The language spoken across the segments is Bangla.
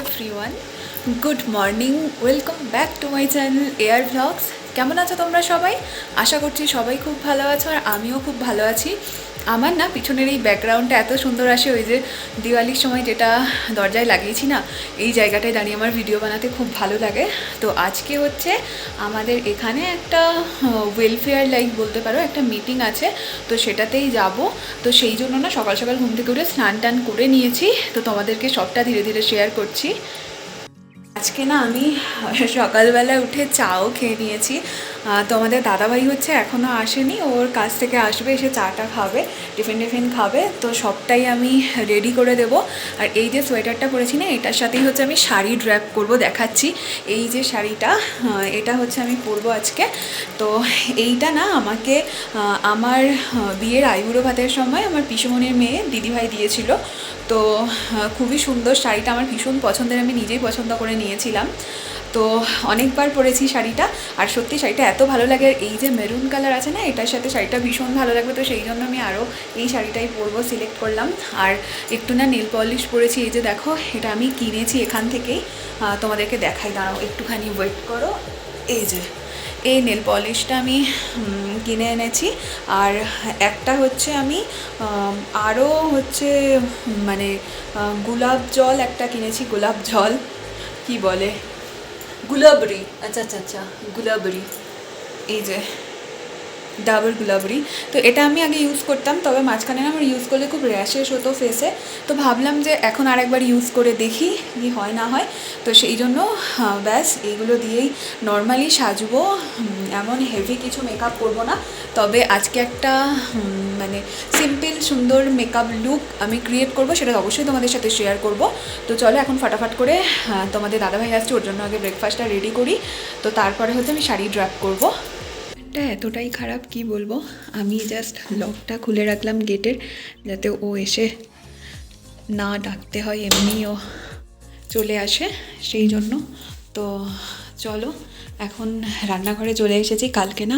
Everyone good morning welcome back to my channel Air Vlogs কেমন আছো তোমরা সবাই? আশা করছি সবাই খুব ভালো আছো আর আমিও খুব ভালো আছি। আমার না পিছনের এই ব্যাকগ্রাউন্ডটা এত সুন্দর আসে, ওই যে দিওয়ালির সময় যেটা দরজায় লাগিয়েছি না, এই জায়গাটায় দাঁড়িয়ে আমার ভিডিও বানাতে খুব ভালো লাগে। তো আজকে হচ্ছে আমাদের এখানে একটা ওয়েলফেয়ার লাইক বলতে পারো, একটা মিটিং আছে, তো সেটাতেই যাব। তো সেই জন্য না সকাল সকাল ঘুম থেকে উঠে স্নান টান করে নিয়েছি। তো তোমাদেরকে সবটা ধীরে ধীরে শেয়ার করছি। আজকে না আমি সকালবেলা উঠে চাও খেয়ে নিয়েছি। তো আমাদের দাদাভাই হচ্ছে এখনও আসেনি, ওর কাছ থেকে আসবে, এসে চাটা খাবে, টিফিন টিফিন খাবে, তো সবটাই আমি রেডি করে দেব। আর এই যে সোয়েটারটা পরেছি না, এটার সাথেই হচ্ছে আমি শাড়ি ড্র্যাপ করব দেখাচ্ছি। এই যে শাড়িটা এটা হচ্ছে আমি পরবো আজকে। তো এইটা না আমাকে আমার বিয়ের আইবুড়ো ভাতের সময় আমার পিসুমনির মেয়ে দিদিভাই দিয়েছিল। তো খুবই সুন্দর শাড়িটা আমার ভীষণ পছন্দের, আমি নিজেই পছন্দ করে নিয়েছিলাম। তো অনেকবার পরেছি শাড়িটা, আর সত্যি শাড়িটা এত ভালো লাগে আর এই যে মেরুন কালার আছে না, এটার সাথে শাড়িটা ভীষণ ভালো লাগবে, তো সেই জন্য আমি আরও এই শাড়িটাই পরবো সিলেক্ট করলাম। আর একটু না নেল পলিশ পরেছি, এই যে দেখো, এটা আমি কিনেছি এখান থেকেই। তোমাদেরকে দেখাই, দাঁড়াও, একটুখানি ওয়েট করো। এই যে, এই নেল পলিশটা আমি কিনে এনেছি। আর একটা হচ্ছে আমি আরও হচ্ছে মানে গোলাপ জল একটা কিনেছি, গোলাপ জল, কি বলে? গুলাবরি আচ্ছা আচ্ছা আচ্ছা গুলাবরি এই যে। ডাবল গুলাবরি। তো এটা আমি আগে ইউজ করতাম, তবে মাঝখানে আমার ইউজ করলে খুব র্যাশেস হতো ফেসে তো ভাবলাম যে এখন আরেকবার ইউজ করে দেখি কি হয় না হয়। তো সেই জন্য ব্যাস এইগুলো দিয়েই নর্মালি সাজবো। এমন হেভি কিছু মেকআপ করব না। তবে আজকে একটা মানে সিম্পল সুন্দর মেকআপ লুক আমি ক্রিয়েট করব, সেটা অবশ্যই তোমাদের সাথে শেয়ার করব। তো চলো এখন ফাটাফাট করে তোমাদের দাদাভাই আসছে, ওর জন্য আগে ব্রেকফাস্টটা রেডি করি। তো তারপরে হচ্ছে আমি শাড়ি ড্রাপ করব। এটা এতটাই খারাপ কি বলব? আমি জাস্ট লকটা খুলে রাখলাম গেটের যাতে ও এসে না ডাকতে হয়, এমনিও চলে আসে, সেই জন্য। তো চলো, এখন রান্নাঘরে চলে এসেছি। কালকে না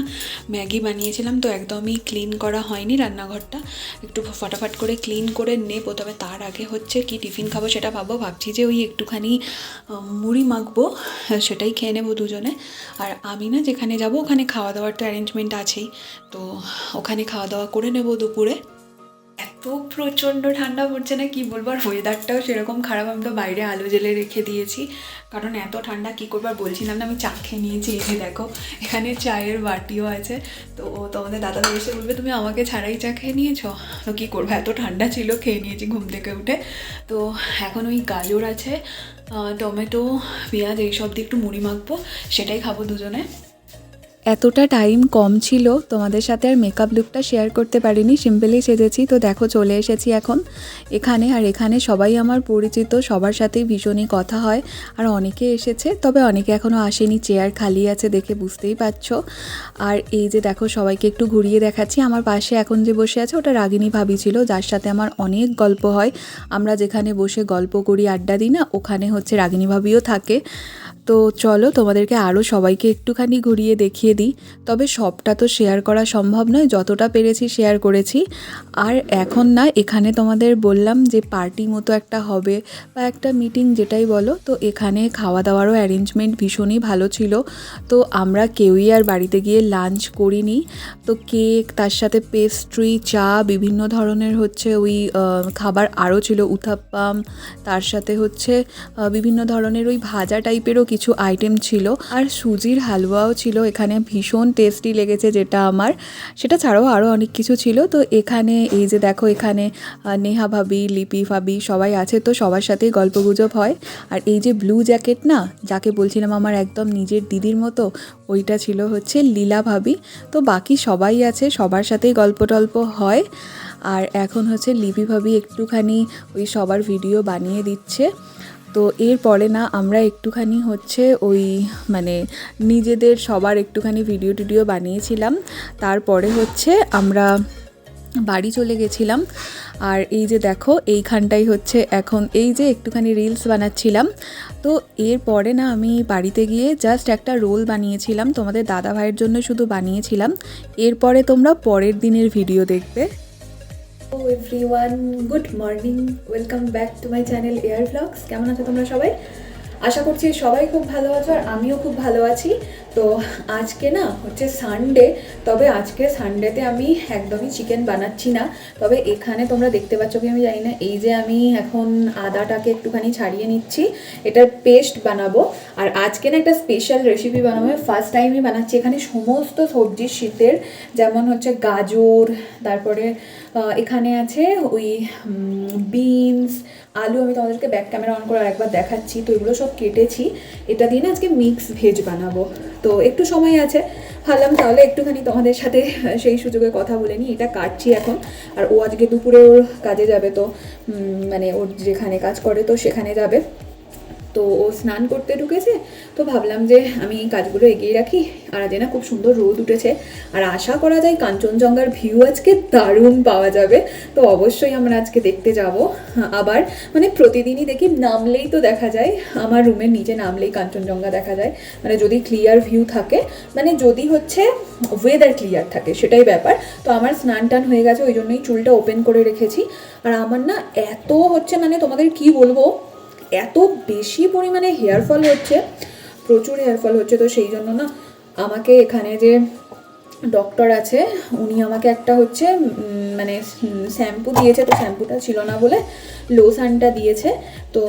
ম্যাগি বানিয়েছিলাম, তো একদমই ক্লিন করা হয়নি রান্নাঘরটা। একটু ফটাফট করে ক্লিন করে নেব, তবে তার আগে হচ্ছে কি টিফিন খাব সেটা ভাবো ভাবছি যে ওই একটুখানি মুড়ি মাখবো, সেটাই খেয়ে নেব দুজনে। আর আমি না যেখানে যাব ওখানে খাওয়া দাওয়ার তো অ্যারেঞ্জমেন্ট আছেই, তো ওখানে খাওয়া দাওয়া করে নেব দুপুরে। এত প্রচণ্ড ঠান্ডা পড়ছে না কি বলব, আর ওয়েদারটাও সেরকম খারাপ, আমি তো বাইরে আলো জ্বেলে রেখে দিয়েছি। কারণ এত ঠান্ডা, কী করব? আর বলছিলাম না, আমি চা খেয়ে নিয়েছি এসে দেখো, এখানে চায়ের বাটিও আছে। তো তোমাদের দাদা এসে বলবে, তুমি আমাকে ছাড়াই চা খেয়ে নিয়েছো? তো কী করব? এত ঠান্ডা ছিল, খেয়ে নিয়েছি ঘুম থেকে উঠে। তো এখন ওই গাজর আছে টমেটো, পেঁয়াজ, এইসব দিয়ে একটু মুড়ি মাখবো, সেটাই খাব দুজনে। এতটা টাইম কম ছিল, তোমাদের সাথে আর মেকআপ লুকটা শেয়ার করতে পারিনি সিম্পলি সেজেছি। তো দেখো, চলে এসেছি এখন এখানে। আর এখানে সবাই আমার পরিচিত, সবার সাথেই ভীষণই কথা হয়। আর অনেকে এসেছে, তবে অনেকে এখনও আসেনি। চেয়ার খালি আছে দেখে বুঝতেই পারছ। আর এই যে দেখো, সবাইকে একটু ঘুরিয়ে দেখাচ্ছি। আমার পাশে এখন যে বসে আছে, ওটা রাগিনী ভাবি ছিল, যার সাথে আমার অনেক গল্প হয়। আমরা যেখানে বসে গল্প করি, আড্ডা দিই না, ওখানে হচ্ছে রাগিনী ভাবিও থাকে। তো চলো তোমাদেরকে আরও সবাইকে একটুখানি ঘুরিয়ে দেখিয়ে দিই। তবে সবটা তো শেয়ার করা সম্ভব নয়, যতটা পেরেছি শেয়ার করেছি। আর এখন না, এখানে তোমাদের বললাম যে পার্টি মতো একটা হবে বা একটা মিটিং যেটাই বলো। তো এখানে খাওয়া দাওয়ারও অ্যারেঞ্জমেন্ট ভীষণই ভালো ছিল। তো আমরা কেউই আর বাড়িতে গিয়ে লাঞ্চ করিনি। তো কেক তার সাথে পেস্ট্রি চা, বিভিন্ন ধরনের হচ্ছে ওই খাবার আরও ছিল। উথাপ্পাম, তার সাথে হচ্ছে বিভিন্ন ধরনের ওই ভাজা টাইপেরও কিছু আইটেম ছিল, আর সুজির হালুয়াও ছিল, এখানে ভীষণ টেস্টি লেগেছে যেটা আমার। সেটা ছাড়াও আরও অনেক কিছু ছিল। তো এখানে এই যে দেখো, এখানে নেহা ভাবি, লিপি ভাবি সবাই আছে, তো সবার সাথেই গল্পগুজব হয়। আর এই যে ব্লু জ্যাকেট না, যাকে বলছিলাম আমার একদম নিজের দিদির মতো, ওইটা ছিল হচ্ছে লীলা ভাবি। তো বাকি সবাই আছে, সবার সাথেই গল্প টল্প হয়। আর এখন হচ্ছে লিপি ভাবি একটুখানি ওই সবার ভিডিও বানিয়ে দিচ্ছে। তো এরপরে না আমরা একটুখানি হচ্ছে ওই মানে নিজেদের সবার একটুখানি ভিডিও টিডিও বানিয়েছিলাম। তারপরে হচ্ছে আমরা বাড়ি চলে গেছিলাম। আর এই যে দেখো, এইখানটাই হচ্ছে এখন এই যে একটুখানি রিলস বানাচ্ছিলাম। তো এরপরে না আমি বাড়িতে গিয়ে জাস্ট একটা রোল বানিয়েছিলাম। তোমাদের দাদা ভাইয়ের জন্য শুধু বানিয়েছিলাম। এরপরে তোমরা পরের দিনের ভিডিও দেখবে। Hello everyone good morning welcome back to my channel Air Blogs কেমন আছো তোমরা সবাই? আশা করছি সবাই খুব ভালো আছো আর আমিও খুব ভালো আছি। তো আজকে না হচ্ছে সানডে তবে আজকে সানডেতে আমি একদমই চিকেন বানাচ্ছি না। তবে এখানে তোমরা দেখতে পাচ্ছ কি আমি জানি না, এই যে আমি এখন আদাটাকে একটুখানি ছাড়িয়ে নিচ্ছি, এটার পেস্ট বানাবো। আর আজকে না একটা স্পেশাল রেসিপি বানাবো ফার্স্ট টাইমই বানাচ্ছি। এখানে সমস্ত সবজি শীতের, যেমন হচ্ছে গাজর, তারপরে এখানে আছে ওই বিনস আলু আমি তোমাদেরকে ব্যাক ক্যামেরা অন করে আরেকবার দেখাচ্ছি। তো এগুলো সব কেটেছি। এটা দিয়ে না আজকে মিক্স ভেজ বানাবো। তো একটু সময় আছে। ভাবলাম তাহলে একটুখানি তোমাদের সাথে সেই সুযোগে কথা বলে নিই। এটা কাটছি এখন। আর ও আজকে দুপুরে ওর কাজে যাবে তো মানে ওর যেখানে কাজ করে তো সেখানে যাবে। তো ও স্নান করতে ঢুকেছে, তো ভাবলাম যে আমি কাজগুলো এগিয়ে রাখি। আর আজ না খুব সুন্দর রোদ উঠেছে। আর আশা করা যায় কাঞ্চনজঙ্ঘার ভিউ আজকে দারুণ পাওয়া যাবে। তো অবশ্যই আমরা আজকে দেখতে যাব। আবার মানে প্রতিদিনই দেখি নামলেই তো দেখা যায়। আমার রুমের নিচে নামলেই কাঞ্চনজঙ্ঘা দেখা যায়। মানে যদি ক্লিয়ার ভিউ থাকে মানে যদি হচ্ছে ওয়েদার ক্লিয়ার থাকে, সেটাই ব্যাপার। তো আমার স্নান টান হয়ে গেছে, ওই জন্যই চুলটা ওপেন করে রেখেছি। আর আমার না এত হচ্ছে মানে তোমাদের কি বলব? এত বেশি পরিমাণে হেয়ার ফল হচ্ছে, প্রচুর হেয়ার ফল হচ্ছে, তো সেই জন্য না আমাকে এখানে যে ডক্টর আছে, উনি আমাকে একটা হচ্ছে মানে শ্যাম্পু দিয়েছে, তো শ্যাম্পুটা ছিল না বলে লোশানটা দিয়েছে। তো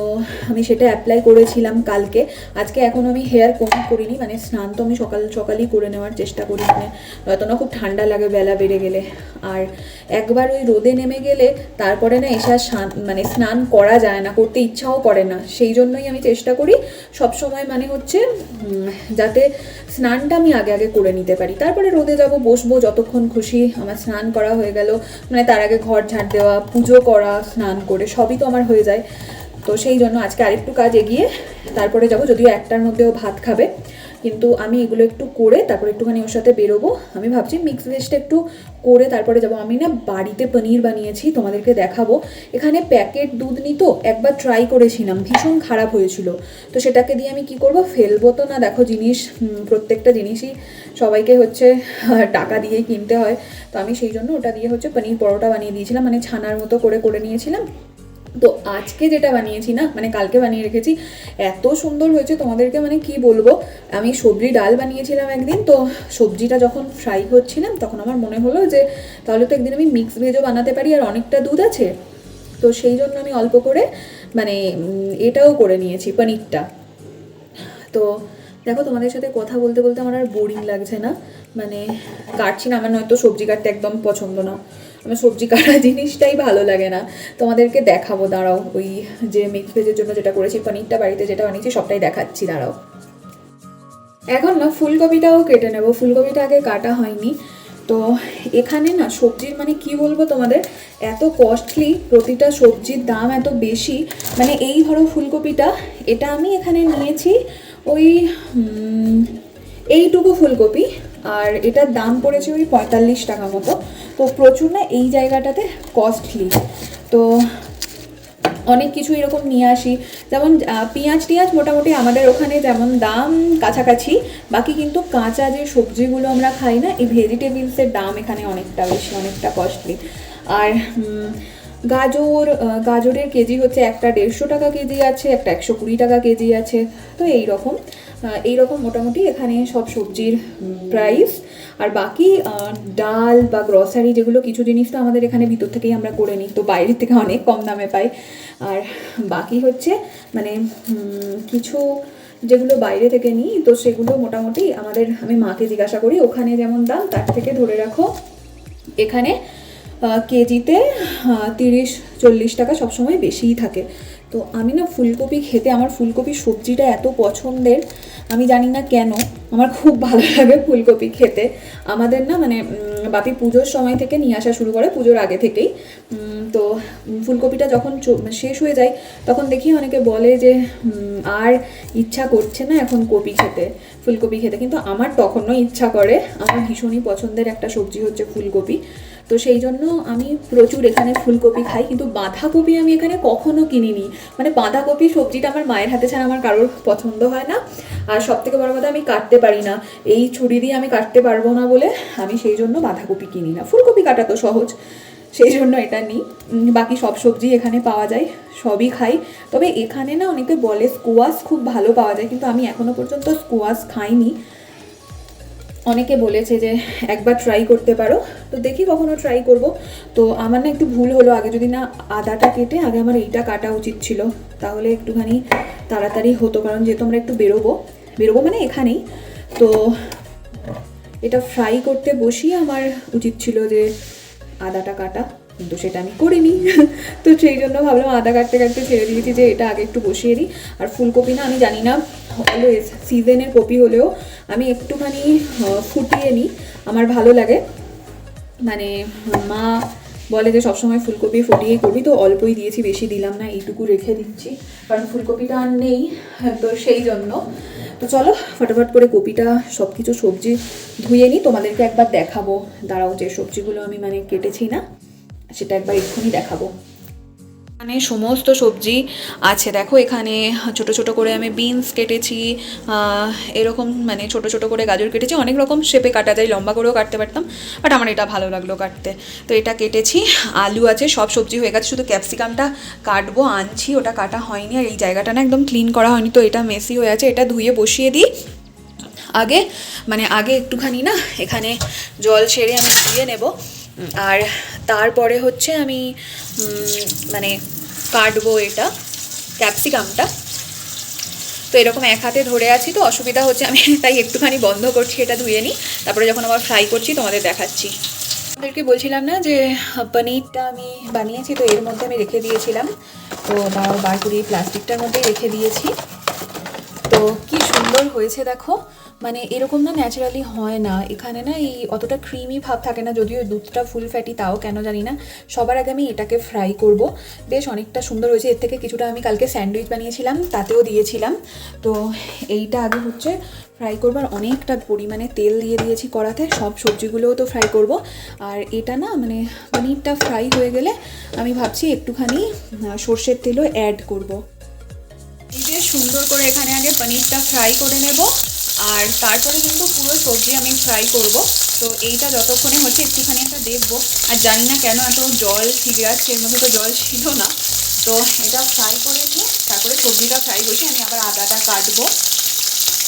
আমি সেটা অ্যাপ্লাই করেছিলাম কালকে। আজকে এখন আমি হেয়ার কম করিনি মানে স্নান তো আমি সকাল, সকালই করে নেওয়ার চেষ্টা করি। মানে হয়তো না খুব ঠান্ডা লাগে বেলা বেড়ে গেলে। আর একবার ওই রোদে নেমে গেলে তারপরে না এসে মানে স্নান করা যায় না, করতে ইচ্ছাও করে না। সেই জন্যই আমি চেষ্টা করি সব সময় মানে হচ্ছে যাতে স্নানটা আমি আগে আগে করে নিতে পারি। তারপরে রোদে যাব, বসবো, যতক্ষণ খুশি আমার স্নান করা হয়ে গেল। মানে তার আগে ঘর ঝাড় দেওয়া, পুজো করা, স্নান করে, সবই তো আমার হয়ে যায়। তো সেই জন্য আজকে আরেকটু কাজ এগিয়ে, তারপরে যাব, যদিও একটার মধ্যেও ভাত খাবে। কিন্তু আমি এগুলো একটু করে তারপরে একটুখানি ওর সাথে বেরোবো। আমি ভাবছি মিক্স ভেজটা একটু করে তারপরে যাব। আমি না বাড়িতে পনির বানিয়েছি, তোমাদেরকে দেখাবো। এখানে প্যাকেট দুধ নিত একবার ট্রাই করেছিলাম, ভীষণ খারাপ হয়েছিল। তো সেটাকে দিয়ে আমি কি করব, ফেলব তো না, দেখো জিনিস প্রত্যেকটা জিনিসই সবাইকে হচ্ছে টাকা দিয়ে কিনতে হয়। তো আমি সেই জন্য ওটা দিয়ে হচ্ছে পনির পরোটা বানিয়ে দিয়েছিলাম মানে ছানার মতো করে করে নিয়েছিলাম। তো আজকে যেটা বানিয়েছি না মানে কালকে বানিয়ে রেখেছি, এত সুন্দর হয়েছে তোমাদেরকে মানে কি বলব? আমি সবজি ডাল বানিয়েছিলাম একদিন, তো সবজিটা যখন ফ্রাই করছিলাম তখন আমার মনে হলো যে তাহলে তো একদিন আমি মিক্স ভেজও বানাতে পারি আর অনেকটা দুধ আছে। তো সেই জন্য আমি অল্প করে মানে এটাও করে নিয়েছি, পনিরটা। তো দেখো, তোমাদের সাথে কথা বলতে বলতে আমার আর বোরিং লাগছে না। মানে কাটছি না, আমার নয়তো সবজি কাটতে একদম পছন্দ না। আমার সবজি কাটা জিনিসটাই ভালো লাগে না। তোমাদেরকে দেখাবো, দাঁড়াও, ওই যে মিক্স ভেজের জন্য যেটা করেছি, পনিরটা বাড়িতে যেটা বানিয়েছি, সবটাই দেখাচ্ছি, দাঁড়াও। এখন না, ফুলকপিটাও কেটে নেব। ফুলকপিটা আগে কাটা হয়নি। তো এখানে না, সবজির মানে কি বলব তোমাদের? এত কস্টলি প্রতিটা সবজির দাম এত বেশি। মানে এই ধরো ফুলকপিটা, এটা আমি এখানে নিয়েছি ওই এইটুকু ফুলকপি, আর এটার দাম পড়েছে ওই পঁয়তাল্লিশ টাকা মতো। তো প্রচুর না এই জায়গাটাতে কস্টলি তো অনেক কিছু এরকম নিয়ে আসি। যেমন পেঁয়াজ টিয়াজ মোটামুটি আমাদের ওখানে যেমন দাম কাছাকাছি, বাকি কিন্তু কাঁচা যে সবজিগুলো আমরা খাই না, এই ভেজিটেবলসের দাম এখানে অনেকটা বেশি, অনেকটা কস্টলি আর গাজর গাজরের কেজি হচ্ছে একটা দেড়শো টাকা কেজি আছে, একটা একশো কুড়ি টাকা কেজি আছে। তো এই রকম এই রকম মোটামুটি এখানে সব সবজির প্রাইস আর বাকি ডাল বা গ্রসারি যেগুলো কিছু জিনিস তো আমাদের এখানে ভিতর থেকেই আমরা করে নিই, তো বাইরের থেকে অনেক কম দামে পাই। আর বাকি হচ্ছে মানে কিছু যেগুলো বাইরে থেকে নিই, তো সেগুলো মোটামুটি আমাদের, আমি মাকে জিজ্ঞাসা করি, ওখানে যেমন দাম, তার থেকে ধরে রাখো। এখানে কেজিতে তিরিশ, চল্লিশ টাকা সবসময় বেশিই থাকে। তো আমি না ফুলকপি খেতে, আমার ফুলকপি সবজিটা এত পছন্দের, আমি জানি না কেন আমার খুব ভালো লাগে ফুলকপি খেতে। আমাদের না মানে বাপি পুজোর সময় থেকে নিয়ে আসা শুরু করে পুজোর আগে থেকেই। তো ফুলকপিটা যখন চ- শেষ হয়ে যায়, তখন দেখি অনেকে বলে যে আর ইচ্ছা করছে না এখন কপি খেতে, ফুলকপি খেতে। কিন্তু আমার তখনও ইচ্ছা করে, আমার ভীষণই পছন্দের একটা সবজি হচ্ছে ফুলকপি। তো সেই জন্য আমি প্রচুর এখানে ফুলকপি খাই, কিন্তু বাঁধাকপি আমি এখানে কখনো কিনিনি। মানে বাঁধাকপি সবজিটা আমার মায়ের হাতে ছাড়া আমার কারোর পছন্দ হয় না। আর সব থেকে বড় কথা, আমি কাটতে পারি না। এই ছুরি দিয়ে আমি কাটতে পারব না বলে আমি সেই জন্য বাঁধাকপি কিনি না। ফুলকপি কাটা তো সহজ, সেই জন্য এটা নিই। বাকি সব সবজি এখানে পাওয়া যায়, সবই খাই। তবে এখানে না অনেকে বলে স্কোয়াশ খুব ভালো পাওয়া যায়, কিন্তু আমি এখনও পর্যন্ত স্কোয়াশ খাইনি। অনেকে বলেছে যে একবার ট্রাই করতে পারো। তো দেখি কখনো ট্রাই করব। তো আমার না একটু ভুল হলো, আগে যদি না আদাটা কেটে আগে আমার এইটা কাটা উচিত ছিল। তাহলে একটুখানি তাড়াতাড়ি হতো, কারণ যেহেতু আমরা একটু বেরোবো বেরোবো মানে এখানেই। তো এটা ফ্রাই করতে বসিয়ে আমার উচিত ছিল যে আদাটা কাটা, কিন্তু সেটা আমি করিনি। তো সেই জন্য ভাবলাম আদা কাটতে কাটতে ছেড়ে দিয়েছি যে এটা আগে একটু বসিয়ে দিই। আর ফুলকপি না, আমি জানি না অলওয়েজ সিজনের কপি হলেও আমি একটুখানি ফুটিয়ে নিই। আমার ভালো লাগে। মানে মা বলে যে সবসময় ফুলকপি ফুটিয়েই করবি। তো অল্পই দিয়েছি, বেশি দিলাম না, এইটুকু রেখে দিচ্ছি। কারণ ফুলকপিটা আর নেই, তো সেই জন্য। তো চলো, ফটাফট করে কপিটা সব কিছু সবজি ধুয়ে নিই। তোমাদেরকে একবার দেখাবো। দাঁড়াও যে সবজিগুলো আমি মানে কেটেছি না, সেটা একবার এক্ষুনি দেখাবো। এখানে সমস্ত সবজি আছে। দেখো এখানে ছোট ছোট করে আমি বিনস কেটেছি এরকম মানে ছোট ছোট করে গাজর কেটেছি। অনেক রকম শেপে কাটা যায়, লম্বা করেও কাটতে পারতাম বাট আমার এটা ভালো লাগল কাটতে। তো এটা কেটেছি, আলু আছে, সব সবজি হয়ে গেছে। শুধু ক্যাপসিকামটা কাটবো, আনছি, ওটা কাটা হয়নি, আর এই জায়গাটা না একদম ক্লিন করা হয়নি, তো এটা মেসি হয়ে আছে। এটা ধুয়ে বসিয়ে দিই। আগে মানে আগে একটুখানি না, এখানে জল ছেড়ে আমি ধুয়ে নেব। আর তারপরে হচ্ছে আমি মানে কাটবো এটা, ক্যাপসিকামটা। তো এরকম এক হাতে ধরে আছি তো, অসুবিধা হচ্ছে আমি, তাই একটুখানি বন্ধ করছি এটা ধুয়ে নিই। তারপরে যখন আবার ফ্রাই করছি, তোমাদের দেখাচ্ছি। আপনাদেরকে বলছিলাম না যে, পনিরটা আমি বানিয়েছি, তো এর মধ্যে আমি রেখে দিয়েছিলাম। তো বার করে প্লাস্টিকটার মধ্যেই রেখে দিয়েছি। কি সুন্দর হয়েছে দেখো। মানে এরকম না ন্যাচারালি হয় না। এখানে না এই অতটা ক্রিমি ভাব থাকে না, যদিও দুধটা ফুল ফ্যাটি তাও, কেন জানি না। সবার আগে আমি এটাকে ফ্রাই করব। বেশ অনেকটা সুন্দর হয়েছে। এর থেকে কিছুটা আমি কালকে স্যান্ডউইচ বানিয়েছিলাম, তাতেও দিয়েছিলাম। তো এইটা আগে হচ্ছে ফ্রাই করবার অনেকটা পরিমাণে তেল দিয়ে দিয়েছি কড়াতে। সব সবজিগুলোও তো ফ্রাই করব। আর এটা না মানে পনিরটা ফ্রাই হয়ে গেলে আমি ভাবছি একটুখানি সর্ষের তেলও অ্যাড করব। সুন্দর করে এখানে আগে পনিরটা ফ্রাই করে নেব। আর তারপরে কিন্তু পুরো সবজি আমি ফ্রাই করব। তো এইটা যতক্ষণে হচ্ছে একটুখানি একটা দেখব। আর জানি না কেন এত জল ঠিক যাচ্ছে এর মধ্যে তো জল ছিল না। তো এটা ফ্রাই করে নিয়ে তারপরে সবজিটা ফ্রাই করছি, আমি আবার আদাটা কাটবো।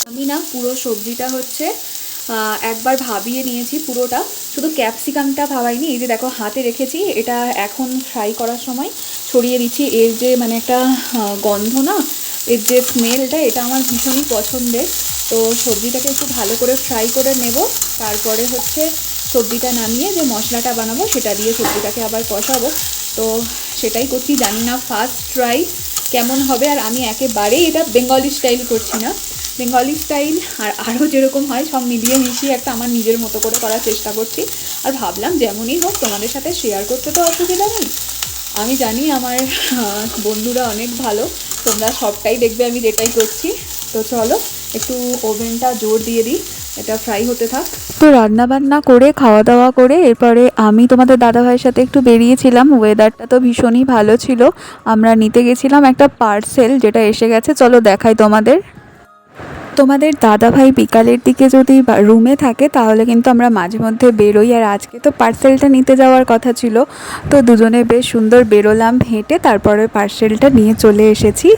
আমি না পুরো সবজিটা হচ্ছে একবার ভাবিয়ে নিয়েছি পুরোটা। শুধু ক্যাপসিকামটা ভাবাইনি, এই যে দেখো হাতে রেখেছি, এটা এখন ফ্রাই করার সময় ছড়িয়ে দিচ্ছি। এর যে মানে একটা গন্ধ না এর যে স্মেলটা, এটা আমার ভীষণই পছন্দের। তো সবজিটাকে একটু ভালো করে ফ্রাই করে নেব। তারপরে হচ্ছে সবজিটা নামিয়ে যে মশলাটা বানাবো, সেটা দিয়ে সবজিটাকে আবার কষাবো। তো সেটাই করছি, জানি না ফার্স্ট ট্রাই কেমন হবে, আর আমি একেবারেই এটা বেঙ্গলি স্টাইল করছি না। বেঙ্গলি স্টাইল আর আরও যেরকম হয়, সব মিলিয়ে মিশিয়ে একটা আমার নিজের মতো করে করার চেষ্টা করছি। আর ভাবলাম যেমনই হোক, তোমাদের সাথে শেয়ার করতে তো অসুবিধা নেই। আমি জানি আমার বন্ধুরা অনেক ভালো, তোমরা সবটাই দেখবে আমি যেটাই করছি। তো চলো, একটু ওভেনটা জোর দিয়ে দিই, এটা ফ্রাই হতে থাক। তো রান্না বান্না করে খাওয়া দাওয়া করে, এরপরে আমি তোমাদের দাদা ভাইয়ের সাথে একটু বেরিয়েছিলাম ওয়েদারটা তো ভীষণই ভালো ছিল। আমরা নিতে গেছিলাম একটা পার্সেল যেটা এসে গেছে, চলো দেখাই তোমাদের। তোমাদের দাদা ভাই বিকালের দিকে যদি রুমে থাকে, তাহলে কিন্তু আমরা মাঝে মধ্যে বেরোই। আর আজকে তো পার্সেলটা নিতে যাওয়ার কথা ছিল, তো দুজনে বেশ সুন্দর বেরোলাম হেঁটে, তারপরে পার্সেলটা নিয়ে চলে এসেছি।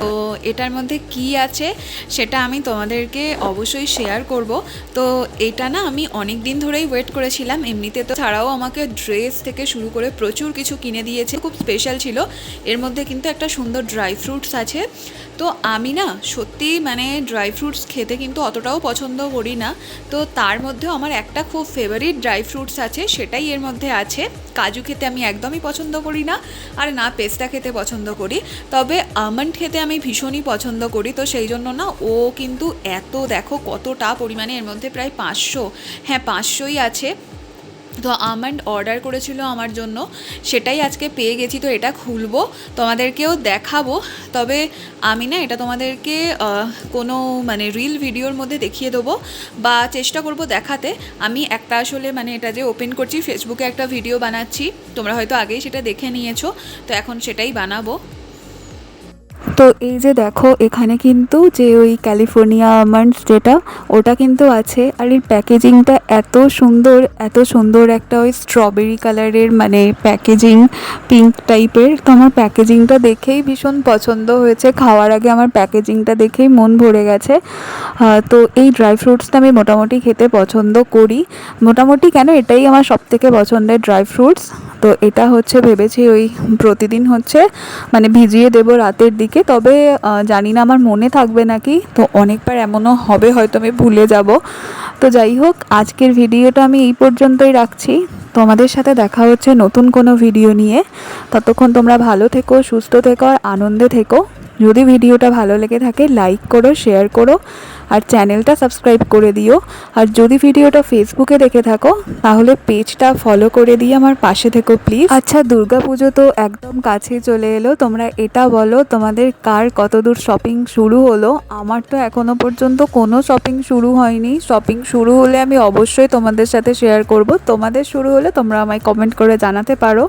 তো এটার মধ্যে কি আছে, সেটা আমি তোমাদেরকে অবশ্যই শেয়ার করব। তো এটা না আমি অনেক দিন ধরেই ওয়েট করেছিলাম, এমনিতে তো ছাড়াও আমাকে ড্রেস থেকে শুরু করে প্রচুর কিছু কিনে দিয়েছে, খুব স্পেশাল ছিল। এর মধ্যে কিন্তু একটা সুন্দর ড্রাই ফ্রুটস আছে। তো আমি না সত্যি মানে ড্রাই ফ্রুটস খেতে কিন্তু অতটাও পছন্দ করি না। তো তার মধ্যেও আমার একটা খুব ফেভারিট ড্রাই ফ্রুটস আছে, সেটাই এর মধ্যে আছে। কাজু খেতে আমি একদমই পছন্দ করি না, আর না পেস্তা খেতে পছন্দ করি। তবে আমন্ড খেতে আমি ভীষণই পছন্দ করি, তো সেই জন্য না ও কিন্তু এত দেখো কতটা পরিমাণে এর মধ্যে প্রায় পাঁচশো হ্যাঁ পাঁচশোই আছে। তো আমন্ড অর্ডার করেছিল আমার জন্য, সেটাই আজকে পেয়ে গেছি, তো এটা খুলবো, তোমাদেরকেও দেখাবো। তবে আমি না এটা তোমাদেরকে কোনো মানে রিল ভিডিওর মধ্যে দেখিয়ে দেবো বা চেষ্টা করব দেখাতে। আমি একটা আসলে মানে এটা যে ওপেন করছি ফেসবুকে একটা ভিডিও বানাচ্ছি, তোমরা হয়তো আগেই সেটা দেখে নিয়েছো, তো এখন সেটাই বানাবো। তো এই যে দেখো, এখানে কিন্তু যে ওই ক্যালিফোর্নিয়া আমন্ডস যেটা, ওটা কিন্তু আছে। আর এর প্যাকেজিংটা এত সুন্দর এত সুন্দর একটা ওই স্ট্রবেরি কালারের মানে প্যাকেজিং, পিঙ্ক টাইপের। তো আমার প্যাকেজিংটা দেখেই ভীষণ পছন্দ হয়েছে। খাওয়ার আগে আমার প্যাকেজিংটা দেখেই মন ভরে গেছে। তো এই ড্রাই ফ্রুটসটা আমি মোটামুটি খেতে পছন্দ করি। মোটামুটি কেন এটাই আমার সব থেকে পছন্দের ড্রাই ফ্রুটস। তো এটা হচ্ছে ভেবেছি ওই প্রতিদিন হচ্ছে মানে ভিজিয়ে দেব রাতের দিকে। তবে জানি না আমার মনে থাকবে নাকি, তো অনেকবার এমনও হবে, হয়তো আমি ভুলে যাব। তো যাই হোক, আজকের ভিডিওটা আমি এই পর্যন্তই রাখছি। তোমাদের সাথে দেখা হচ্ছে নতুন কোনো ভিডিও নিয়ে। ততক্ষণ তোমরা ভালো থেকো, সুস্থ থেকো, আর আনন্দে থেকো। যদি ভিডিওটা ভালো লেগে থাকে লাইক করো শেয়ার করো, আর চ্যানেলটা সাবস্ক্রাইব করে দিও। আর যদি ভিডিওটা ফেসবুকে দেখে থাকো, তাহলে পেজটা ফলো করে দিয়ে আমার পাশে থেকো প্লিজ আচ্ছা দুর্গাপুজো তো একদম কাছে চলে এলো। তোমরা এটা বলো, তোমাদের কার কতদূর শপিং শুরু হলো? আমার তো এখনও পর্যন্ত কোনো শপিং শুরু হয়নি। শপিং শুরু হলে আমি অবশ্যই তোমাদের সাথে শেয়ার করব। তোমাদের শুরু হলে তোমরা আমায় কমেন্ট করে জানাতে পারো।